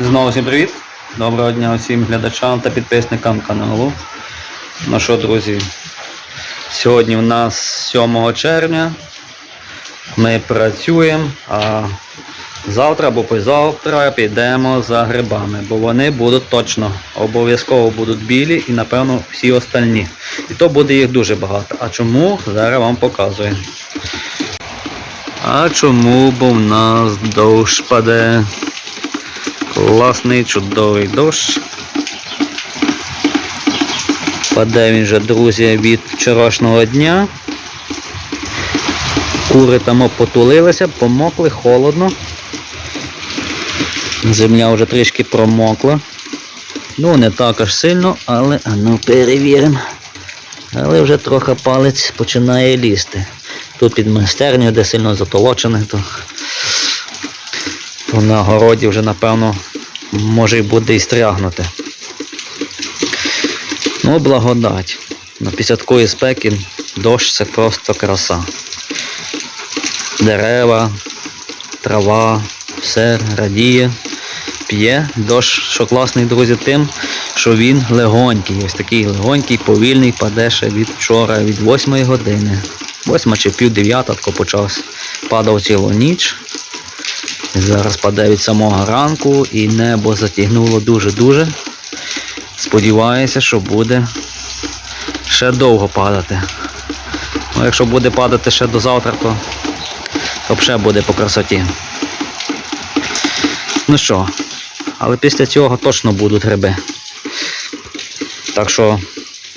Знову всім привіт! Доброго дня усім глядачам та підписникам каналу. Ну що, друзі, сьогодні у нас 7 червня. Ми працюємо, а завтра або позавтра підемо за грибами, бо вони будуть точно, обов'язково будуть білі і напевно всі остальні. І то буде їх дуже багато. А чому? Зараз вам показую. А чому? Бо в нас дощ паде. Класний, чудовий дощ. Паде він же, друзі, від вчорашнього дня. Кури там потулилися, помокли, холодно. Земля вже трішки промокла. Ну, не так аж сильно, але ну перевіримо. Але вже трохи палець починає лізти. Тут під майстернею, де сильно затолочене, то то на городі вже, напевно, може й буде і стрягнути. Ну, благодать. На після такої спеки дощ це просто краса. Дерева, трава, все радіє, п'є. Дощ, що класний, друзі, тим, що він легонький. Ось такий легонький, повільний, паде ще від вчора, від 8 години. 8 чи пів дев'ята тако почався. Падав цілу ніч. Зараз паде від самого ранку і небо затягнуло дуже-дуже. Сподіваюся, що буде ще довго падати. Ну, якщо буде падати ще до завтра, то, то буде по красоті. Ну що, але після цього точно будуть гриби. Так що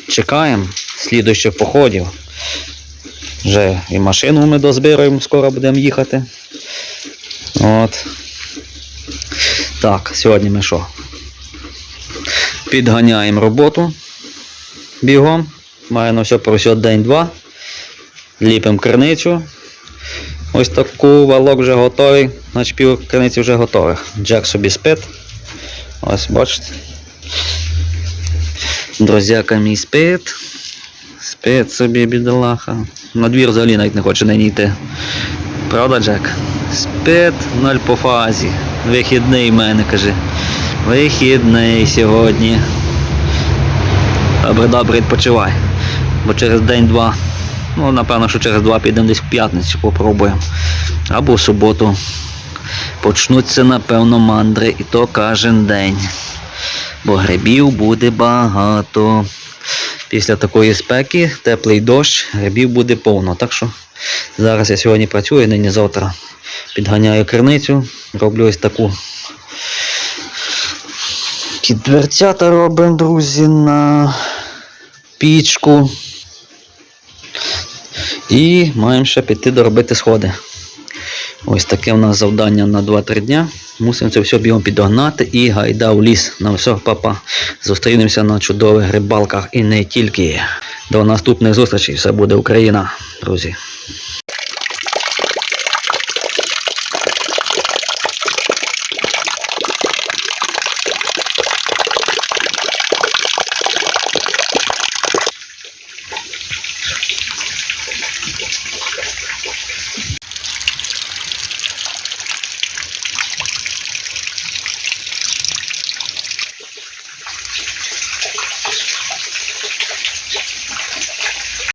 чекаємо слідуючих походів. Вже і машину ми дозбираємо, скоро будемо їхати. От. Так, сьогодні ми що? Підганяємо роботу бігом. Має на все про все день-два. Ліпимо криницю. Ось таку валок вже готовий. Значить пів криниці вже готових. Джек собі спить. Ось бачите. Друзяка мій спить. Спить собі бідолаха. На двір взагалі навіть не хоче нині йти. Правда, Джек? Спит ноль по фазі. Вихідний в мене, каже. Вихідний сьогодні. Добре, добре, відпочивай. Бо через день-два, ну напевно, що через два підемо десь в п'ятницю попробуємо. Або в суботу. Почнуться, напевно, мандри, і то кожен день. Бо грибів буде багато. Після такої спеки, теплий дощ, грибів буде повно. Так що зараз я сьогодні працюю, нині завтра підганяю криницю, роблю ось таку. Дверцята робимо, друзі, на пічку. І маємо ще піти доробити сходи. Ось таке у нас завдання на 2-3 дня. Мусимо це все бігом підогнати і гайда в ліс. На все, папа. Зустрінемося на чудових рибалках і не тільки. До наступних зустрічей. Все буде Україна, друзі.